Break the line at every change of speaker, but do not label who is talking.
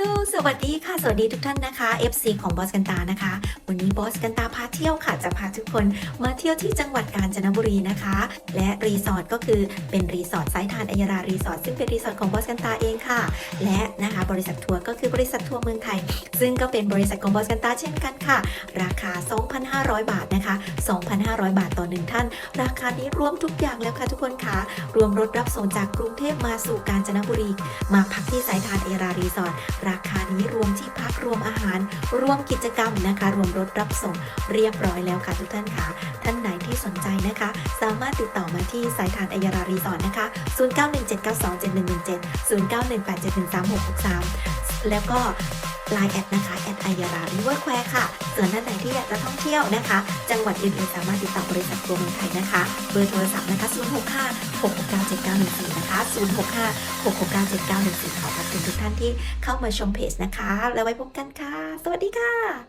ลสวัสดีค่ะ สวัสดีทุกท่านนะคะ FC ของบอสกันตานะคะ วันนี้บอสกันตาพาเที่ยวค่ะ จะพาทุกคนมาเที่ยวที่จังหวัดกาญจนบุรีนะคะ และรีสอร์ทก็คือเป็นรีสอร์ทไซต์ทานอัยรารีสอร์ทซึ่งเป็นรีสอร์ทของบอสกันตาเองค่ะ และนะคะบริษัททัวร์ก็คือบริษัททัวร์เมืองไทย ซึ่งก็เป็นบริษัทของบอสกันตาเช่นกันค่ะ ราคา 2,500 บาทนะคะ 2,500 บาทต่อหนึ่งท่าน ราคานี้รวมทุกอย่างแล้วค่ะทุกคนค่ะรวมรถรับส่งจากกรุงเทพมาสู่กาญจนบุรี มาพักที่สายทานเอรารีสอร์ทราคานี้รวมที่พักรวมอาหาร รวมกิจกรรมนะคะ รวมรถรับส่งเรียบร้อยแล้วค่ะทุกท่านค่ะ ท่านไหนที่สนใจนะคะ สามารถติดต่อมาที่สายทานอัยรารีสอร์ทนะคะ 0917927117 0918713663 แล้วก็ไลน์แอดนะคะแอดอัยรา เวอร์แควร์ค่ะ ส่วนท่านไหนที่อยากจะท่องเที่ยวนะคะ จังหวัดอื่นๆสามารถติดต่อบริษัททัวร์เมืองไทยนะคะ เบอร์โทรศัพท์นะคะ 065 669 7914 นะคะ 065 669 7914 ขอบคุณทุกท่านที่เข้ามาชมเพจนะคะ แล้วไว้พบกันค่ะ สวัสดีค่ะ